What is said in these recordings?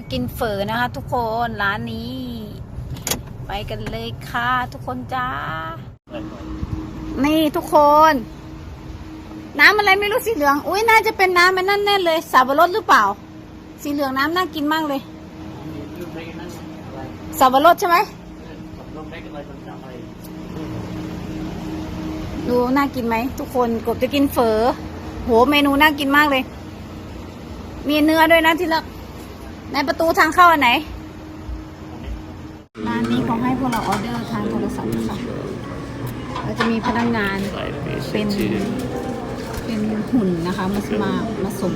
มากินเฝอนะคะ ทุกคนร้านนี้ ไปกันเลยค่ะ ทุกคนจ้า นี่ทุกคน น้ำอะไรไม่รู้สีเหลือง อุ้ยน่าจะเป็นน้ำมันนั่นแน่เลย สับปะรดหรือเปล่า สีเหลืองน้ำน่ากินมากเลย สับปะรดใช่ไหมดูน่ากินไหมทุกคนกบจะกินเฝอโหเมนูน่ากินมากเลย มีเนื้อด้วยนะที่ละ ในประตูทางเข้าอันไหนร้านนี้เขาให้พวกเราออเดอร์ทางโทรศัพท์นะคะเราจะมีพนักงานเป็นเป็นหุ่นนะคะมามามาส่ง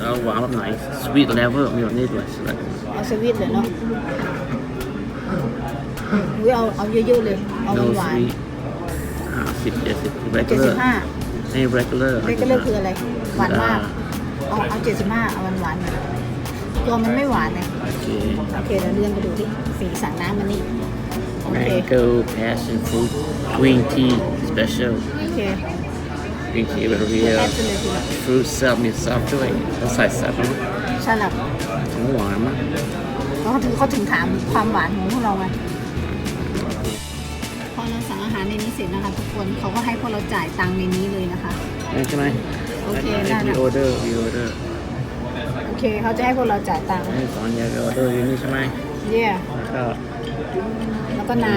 เอาหวานแบบไหน sweet level มีแบบนี้ด้วยเอาสวิตเลยเนาะอุ้ยเอาเอาเยอะๆเลยเอา no หวาน sweet ห้าสิบเจ็ดสิบเจ็ดสิ regular บห้านี่ regular เล็กก็เลือกคืออะไรหวานมากเอาเอาเจ็ดสิบห้าเอาหวานหวานๆหน่อย ตัวมันไม่หวานเลยโอเคโอเคเราเลื่อนไปดูที่สีสั่งน้ำมันนี่ โอเค mango passion fruit green tea special โอเค green tea แบบเรียแอดไปเลยที fruit salad มีซับด้วยต้องใส่ซับมั้ยสลับของหวานมั้งเขาถึงเขาถึงถามความหวานของพวกเราไงพอเราสั่งอาหารในนี้เสร็จนะคะทุกคนเขาก็ให้พวกเราจ่ายตังค์ในนี้เลยนะคะนี่ใช่ไหมโอเคได้มีนะออ เดอร์มีออเดอร์โอเค เขาจะให้พวกเราจ่ายตังค์นี่สองอย่างออเดอร์อยู่นี่ใช่ไหมเย่แล้วก็แล้วก็น้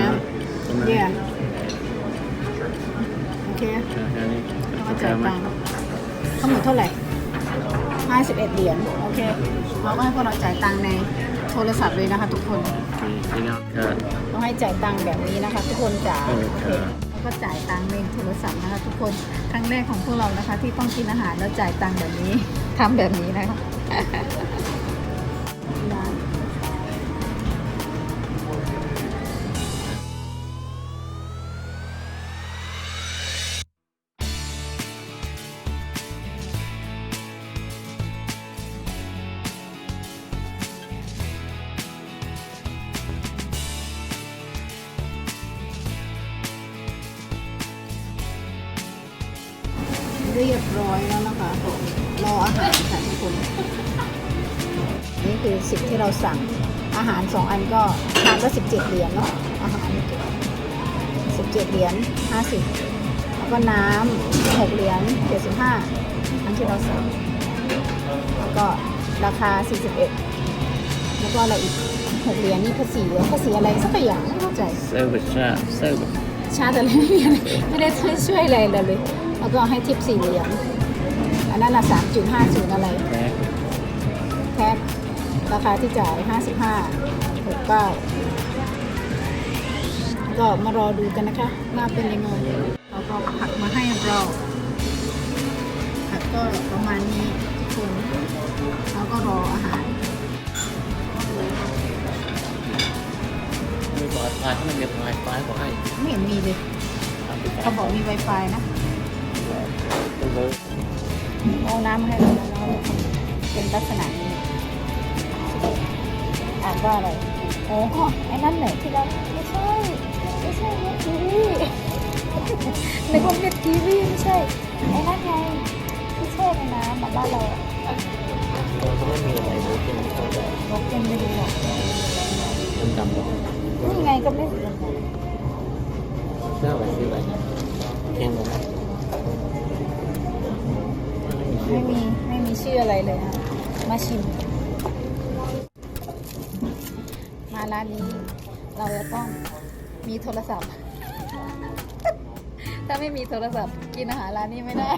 ใช่ไหมำเย่โอเคอันนี้แล้วก็จ่ายตังค์ทั้งหมดเท่าไหร่ห้าสิบเอ็ดเหรียญโอเคเราก็ให้พวกเราจ่ายตังค์ในโทรศัพท์เลยนะคะ ทุกคนโอเคที่นั่นก็ต้องให้จ่ายตังค์แบบนี้นะคะ ทุกคนจ๋าเออโอเคครับแล้วก็จ่ายตังค์ในโทรศัพท์นะคะ ทุกคนครั้งแรกของพวกเรานะคะ ที่ต้องกินอาหารแล้วจ่ายตังค์แบบนี้ทำแบบนี้นะคะร้าน เรียบร้อยแล้วนะคะรออาหารค่ะทุกคน คือสิบที่เราสั่งอาหารสองอันก็ทานก็สิบเจ็ดเหรียญเนาะอาหารสิบเจ็ดเหรียญห้าสิบแล้วก็น้ำหกเหรียญเจ็ดสิบห้าอันที่เราสั่งแล้วก็ราคาสี่สิบเอ็ดแล้วก็อะไรอีกหกเหรียญนี่ภาษีเหรอภาษีอะไรสักอย่างไม่เข้าใจเซอร์วิสชาเซอร์วิสชาติอะไรไม่มีอะไรไม่ได้ช่วยช่วยอะไรเลย แล้วก็ให้ทิปสี่เหรียญอันนั้นละสามจุดห้าศูนย์อะไรแพ็คแพ็ค ราคาที่จ่ายห้าสิบห้าหกเก้าก็มารอดูกันนะคะว่าเป็นยังไงเราก็ผักมาให้เราผักก็ประมาณนี้ทุกคนแล้วก็รออาหารมีไวไฟถ้ามันมีไวไฟก็ให้ไม่เห็นมีเลยเขาบอกมี Wi-Fi นะเป็นเลยเอาน้ำมาให้เราแล้วเราเป็นลักษณะนี้อ่านว่าอะไรโอ้ไอ้นั่นแหละที่เราไม่ใช่ ไม่ใช่เน็ตทีวีในคนเน็ตทีวีไม่ใช่ ไอ้นั่นไงที่แช่ในน้ำแบบบ้านเราเราก็ไม่มีอะไรเลยเป็นตัวแบบนกยังไม่รู้หรอกดำๆแบบนี่ไงก็ไม่เหมือนกันหน้าแบบที่อะไรแข็งเลยไม่มีไม่มีชื่ออะไรเลยนะมาชิม มาร้านนี้ เราจะต้องมีโทรศัพท์ ถ้าไม่มีโทรศัพท์กินอาหารร้านนี้ไม่ได้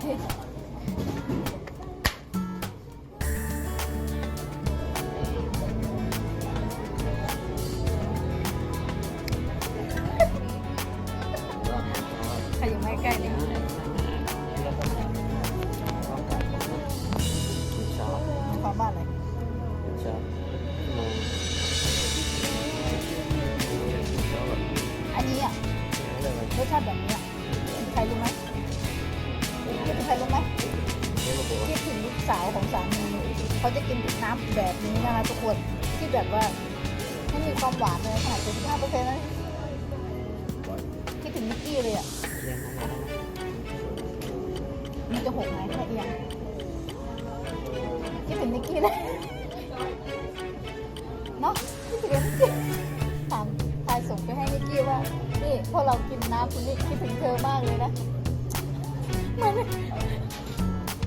แบบนี้ใครรู้ไหมใครรู้ไหมคิดถึงลูกสาวของสามีเขาจะกินน้ำแบบนี้นะคะทุกคนที่แบบว่าไม่มีความหวานเลยขนาดเจ็ดสิบห้าเปอร์เซ็นต์นะคิดถึงนิกกี้เลยอะมันจะหกไหมถ้าเอียงคิดถึงนิกกี้เลยเนาะคิดถึงนิกกี้ถามทายส่งไปให้นิกกี้ว่า นี่พอเรากินน้ำคุณนิกคิดถึงเธอมากเลยนะมือน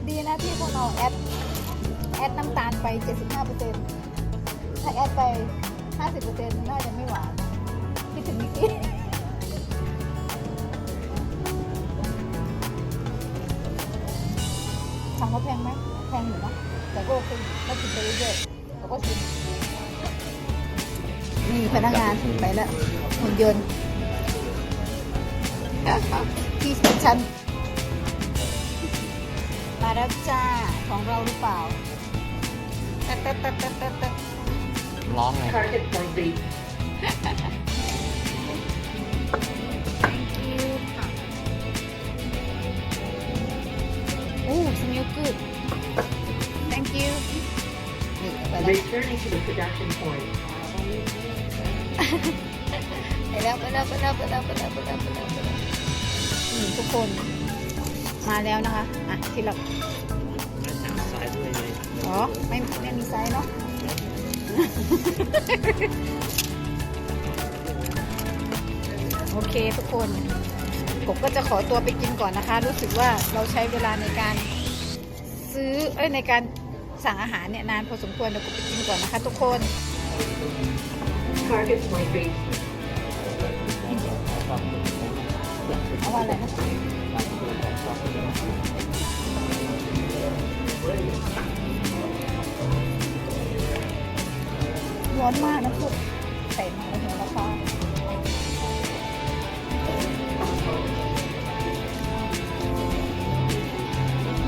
ดีนะที่พวกเราแอดแอดน้ำตาลไป 75%ถ้าแอดไป 50%น่าจะไม่หวานคิดถึงนิกกี้ถามว่าแพงไหมแพงอยู่นะแต่ก็โอเคเรากินไปเรื่อยๆแล้วก็ชิมนี่พนักงานไปแล้วหุ่นยนต์ พี่ฉัน มาแล้วจ้า ของเราหรือเปล่าตัดตัดตัดตัดตัดตัดร้องไง Target Point B Thank you ค่ะโอ้ smell good Thank you นี่ไปแล้ว Returning to the production point ไปแล้วไปแล้วไปแล้วไปแล้วไปแล้วไปแล้วไปแล้ว นี่ทุกคนมาแล้วนะคะ อะที่เราสายด้วยไงอ๋อไม่ไม่มีไซส์เนาะโอเคทุกคนผมก็จะขอตัวไปกินก่อนนะคะ รู้สึกว่าเราใช้เวลาในการซื้อเอ้ยในการสั่งอาหารเนี่ยนานพอสมควรเดี๋ยวผมไปกินก่อนนะคะทุกคน Target point B. เอาอะไรนะร้อนมากนะพวกใส่มาแล้วหัวละฟ้า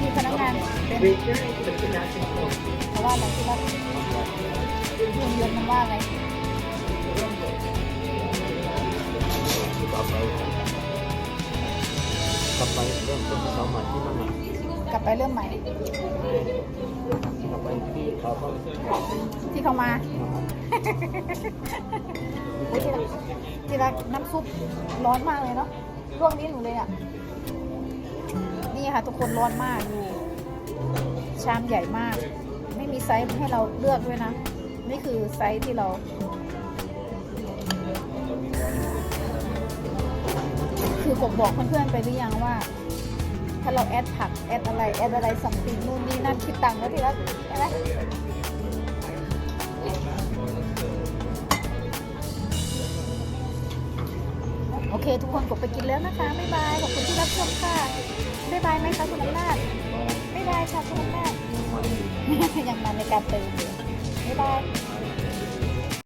มีพนักงานเป็น Returning to the production point. เขาว่าอะไรที่ว่าเรียนเรียนมันว่าอะไร กลับไปเริ่มต้นสองใหม่ที่นั่นใหม่กลับไปเริ่มใหม่ กลับไปที่เขาต้องที่เขามาโอ้ยที่รักที่รักน้ำซุปร้อนมากเลยเนาะลวกนี้หนูเลยอะ นี่ค่ะ ทุกคนร้อนมากดูชามใหญ่มาก ไม่มีไซส์ให้เราเลือกด้วยนะ นี่คือไซส์ที่เรา คือผมบอกเพื่อนๆไปหรือยังว่า ถ้าเราแอดผักแอดอะไรแอดอะไรสัมติงนู่นนี่นั่นคิดตังค์แล้วที่รักใช่ไหมโอเค ทุกคนกดไปกินแล้วนะคะบ๊ายบายขอบคุณที่รับชมค่ะบ๊ายบายไหมคะคุณอำนาจบ๊ายบายค่ะคุณอำนาจยังมาในการเติมบ๊ายบาย